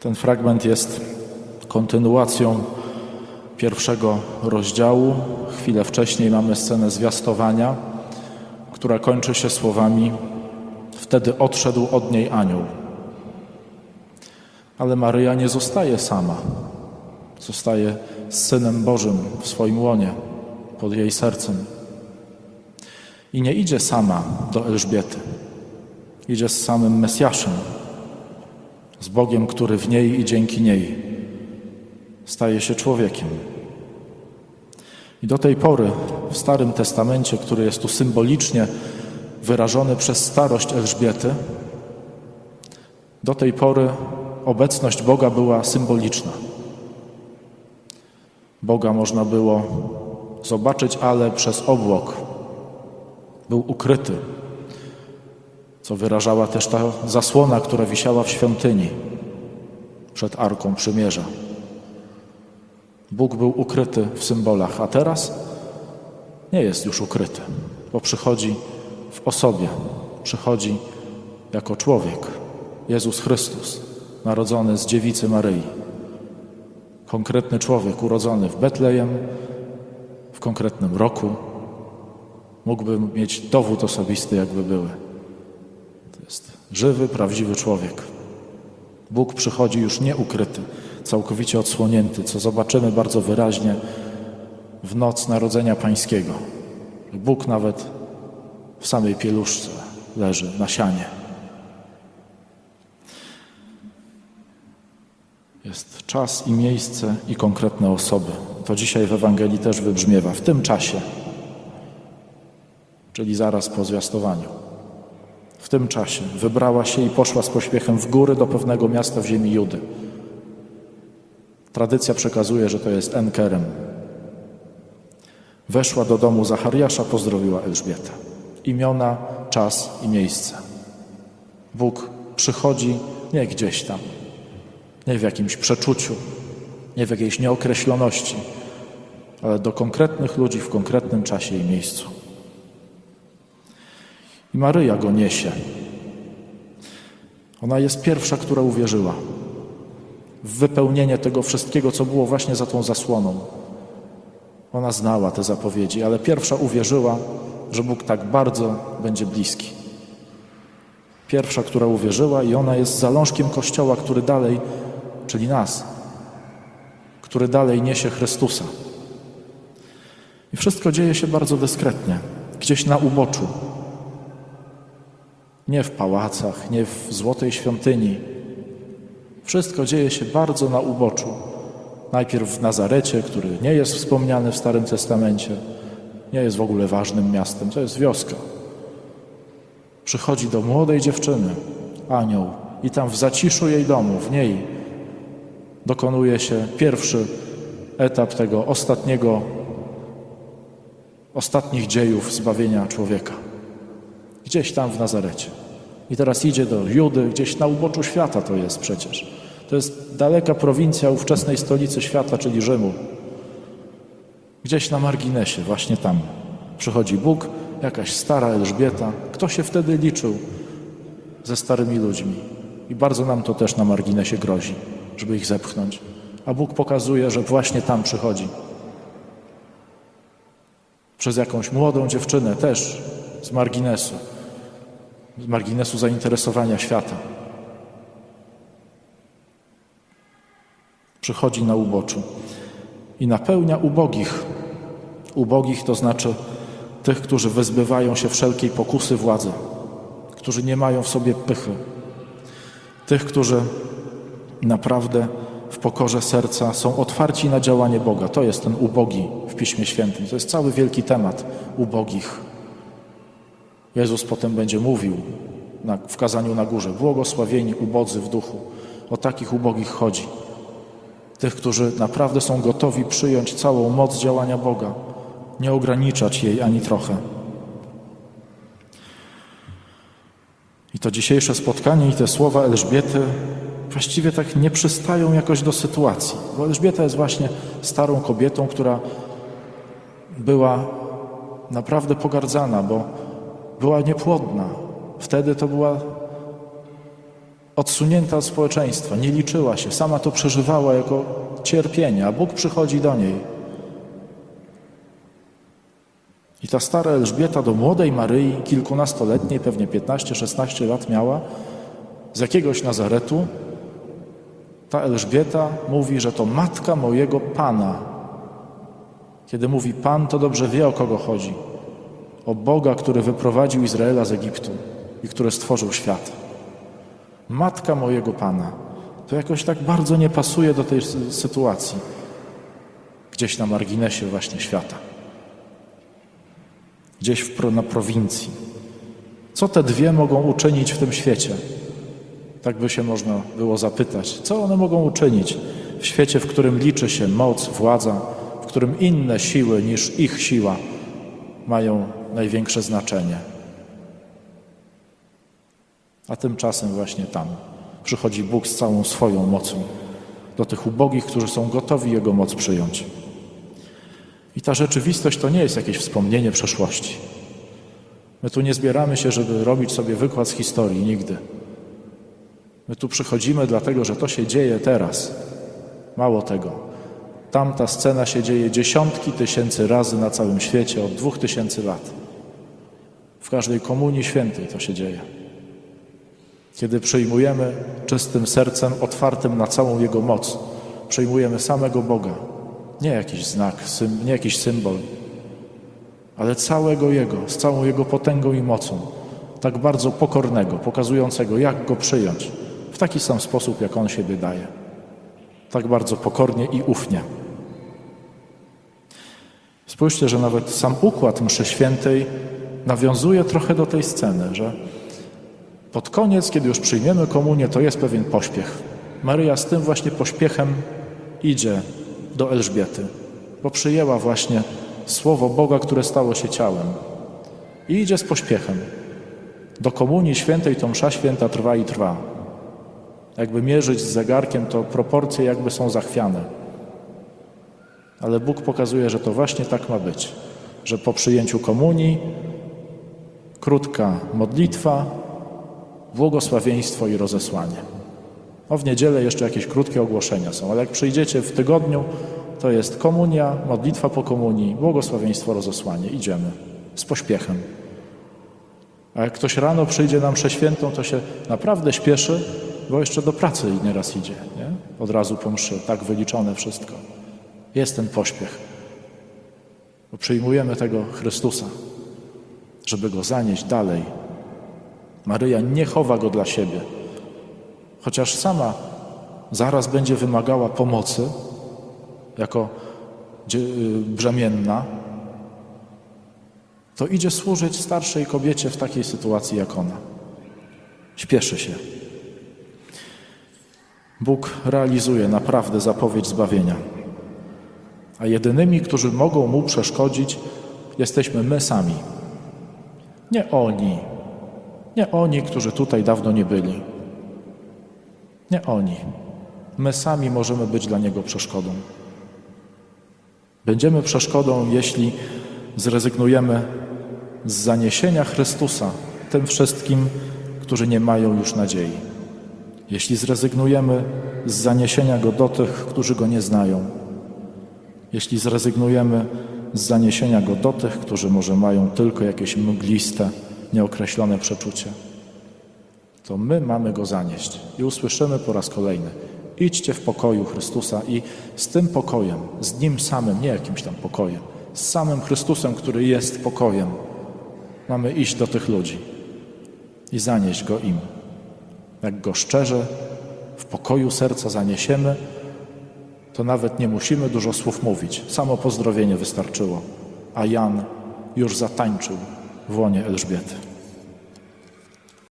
Ten fragment jest kontynuacją pierwszego rozdziału. Chwilę wcześniej mamy scenę zwiastowania, która kończy się słowami: Wtedy odszedł od niej anioł. Ale Maryja nie zostaje sama. Zostaje z Synem Bożym w swoim łonie, pod jej sercem. I nie idzie sama do Elżbiety. Idzie z samym Mesjaszem, z Bogiem, który w niej i dzięki niej staje się człowiekiem. I do tej pory w Starym Testamencie, który jest tu symbolicznie wyrażony przez starość Elżbiety, do tej pory obecność Boga była symboliczna. Boga można było zobaczyć, ale przez obłok. Był ukryty, co wyrażała też ta zasłona, która wisiała w świątyni przed Arką Przymierza. Bóg był ukryty w symbolach, a teraz nie jest już ukryty, bo przychodzi w osobie, przychodzi jako człowiek. Jezus Chrystus, narodzony z dziewicy Maryi. Konkretny człowiek urodzony w Betlejem, w konkretnym roku. Mógłby mieć dowód osobisty, jakby były. Żywy, prawdziwy człowiek. Bóg przychodzi już nieukryty, całkowicie odsłonięty, co zobaczymy bardzo wyraźnie w noc Narodzenia Pańskiego. Bóg nawet w samej pieluszce leży na sianie. Jest czas i miejsce i konkretne osoby. To dzisiaj w Ewangelii też wybrzmiewa. W tym czasie, czyli zaraz po zwiastowaniu, tym czasie wybrała się i poszła z pośpiechem w góry do pewnego miasta w ziemi Judy. Tradycja przekazuje, że to jest Enkerem. Weszła do domu Zachariasza, pozdrowiła Elżbietę. Imiona, czas i miejsce. Bóg przychodzi nie gdzieś tam, nie w jakimś przeczuciu, nie w jakiejś nieokreśloności, ale do konkretnych ludzi w konkretnym czasie i miejscu. I Maryja go niesie. Ona jest pierwsza, która uwierzyła w wypełnienie tego wszystkiego, co było właśnie za tą zasłoną. Ona znała te zapowiedzi, ale pierwsza uwierzyła, że Bóg tak bardzo będzie bliski. Pierwsza, która uwierzyła, i ona jest zalążkiem Kościoła, który dalej, czyli nas, który dalej niesie Chrystusa. I wszystko dzieje się bardzo dyskretnie, gdzieś na uboczu. Nie w pałacach, nie w złotej świątyni. Wszystko dzieje się bardzo na uboczu. Najpierw w Nazarecie, który nie jest wspomniany w Starym Testamencie, nie jest w ogóle ważnym miastem, to jest wioska. Przychodzi do młodej dziewczyny, anioł, i tam w zaciszu jej domu, w niej dokonuje się pierwszy etap tego ostatniego, ostatnich dziejów zbawienia człowieka. Gdzieś tam w Nazarecie. I teraz idzie do Judy, gdzieś na uboczu świata to jest przecież. To jest daleka prowincja ówczesnej stolicy świata, czyli Rzymu. Gdzieś na marginesie, właśnie tam przychodzi Bóg, jakaś stara Elżbieta. Kto się wtedy liczył ze starymi ludźmi? I bardzo nam to też na marginesie grozi, żeby ich zepchnąć. A Bóg pokazuje, że właśnie tam przychodzi. Przez jakąś młodą dziewczynę też z marginesu, z marginesu zainteresowania świata. Przychodzi na uboczu i napełnia ubogich. Ubogich to znaczy tych, którzy wyzbywają się wszelkiej pokusy władzy, którzy nie mają w sobie pychy, tych, którzy naprawdę w pokorze serca są otwarci na działanie Boga. To jest ten ubogi w Piśmie Świętym. To jest cały wielki temat ubogich. Jezus potem będzie mówił na, w kazaniu na górze: Błogosławieni ubodzy w duchu. O takich ubogich chodzi. Tych, którzy naprawdę są gotowi przyjąć całą moc działania Boga, nie ograniczać jej ani trochę. I to dzisiejsze spotkanie i te słowa Elżbiety właściwie tak nie przystają jakoś do sytuacji, bo Elżbieta jest właśnie starą kobietą, która była naprawdę pogardzana, bo była niepłodna. Wtedy to była odsunięta od społeczeństwa, nie liczyła się, sama to przeżywała jako cierpienie, a Bóg przychodzi do niej. I ta stara Elżbieta do młodej Maryi, kilkunastoletniej, pewnie 15-16 lat miała, z jakiegoś Nazaretu, ta Elżbieta mówi, że to matka mojego Pana. Kiedy mówi Pan, to dobrze wie, o kogo chodzi. O Boga, który wyprowadził Izraela z Egiptu i który stworzył świat. Matka mojego Pana. To jakoś tak bardzo nie pasuje do tej sytuacji. Gdzieś na marginesie właśnie świata. Gdzieś w, na prowincji. Co te dwie mogą uczynić w tym świecie? Tak by się można było zapytać. Co one mogą uczynić w świecie, w którym liczy się moc, władza, w którym inne siły niż ich siła mają największe znaczenie? A tymczasem właśnie tam przychodzi Bóg z całą swoją mocą do tych ubogich, którzy są gotowi Jego moc przyjąć. I ta rzeczywistość to nie jest jakieś wspomnienie przeszłości. My tu nie zbieramy się, żeby robić sobie wykład z historii, nigdy. My tu przychodzimy dlatego, że to się dzieje teraz. Mało tego. Tamta scena się dzieje dziesiątki tysięcy razy na całym świecie od dwóch tysięcy lat. W każdej komunii świętej to się dzieje. Kiedy przyjmujemy czystym sercem, otwartym na całą Jego moc, przyjmujemy samego Boga. Nie jakiś znak, nie jakiś symbol, ale całego Jego, z całą Jego potęgą i mocą, tak bardzo pokornego, pokazującego, jak Go przyjąć, w taki sam sposób, jak On siebie daje. Tak bardzo pokornie i ufnie. Spójrzcie, że nawet sam układ mszy świętej nawiązuje trochę do tej sceny, że pod koniec, kiedy już przyjmiemy komunię, to jest pewien pośpiech. Maryja z tym właśnie pośpiechem idzie do Elżbiety, bo przyjęła właśnie słowo Boga, które stało się ciałem. I idzie z pośpiechem. Do komunii świętej to msza święta trwa i trwa. Jakby mierzyć z zegarkiem, to proporcje jakby są zachwiane. Ale Bóg pokazuje, że to właśnie tak ma być, że po przyjęciu komunii krótka modlitwa, błogosławieństwo i rozesłanie. O w niedzielę jeszcze jakieś krótkie ogłoszenia są, ale jak przyjdziecie w tygodniu, to jest komunia, modlitwa po komunii, błogosławieństwo, rozesłanie. Idziemy z pośpiechem. A jak ktoś rano przyjdzie na mszę świętą, to się naprawdę śpieszy, bo jeszcze do pracy nieraz idzie, nie? Od razu po mszy, tak wyliczone wszystko. Jest ten pośpiech, bo przyjmujemy tego Chrystusa, żeby Go zanieść dalej. Maryja nie chowa Go dla siebie, chociaż sama zaraz będzie wymagała pomocy jako y, brzemienna, to idzie służyć starszej kobiecie w takiej sytuacji jak ona. Śpieszy się. Bóg realizuje naprawdę zapowiedź zbawienia. A jedynymi, którzy mogą mu przeszkodzić, jesteśmy my sami. Nie oni. Nie oni, którzy tutaj dawno nie byli. Nie oni. My sami możemy być dla niego przeszkodą. Będziemy przeszkodą, jeśli zrezygnujemy z zaniesienia Chrystusa tym wszystkim, którzy nie mają już nadziei. Jeśli zrezygnujemy z zaniesienia Go do tych, którzy Go nie znają. Jeśli zrezygnujemy z zaniesienia Go do tych, którzy może mają tylko jakieś mgliste, nieokreślone przeczucie, to my mamy Go zanieść i usłyszymy po raz kolejny. Idźcie w pokoju Chrystusa i z tym pokojem, z Nim samym, nie jakimś tam pokojem, z samym Chrystusem, który jest pokojem, mamy iść do tych ludzi i zanieść Go im. Jak Go szczerze, w pokoju serca zaniesiemy, to nawet nie musimy dużo słów mówić. Samo pozdrowienie wystarczyło, a Jan już zatańczył w łonie Elżbiety.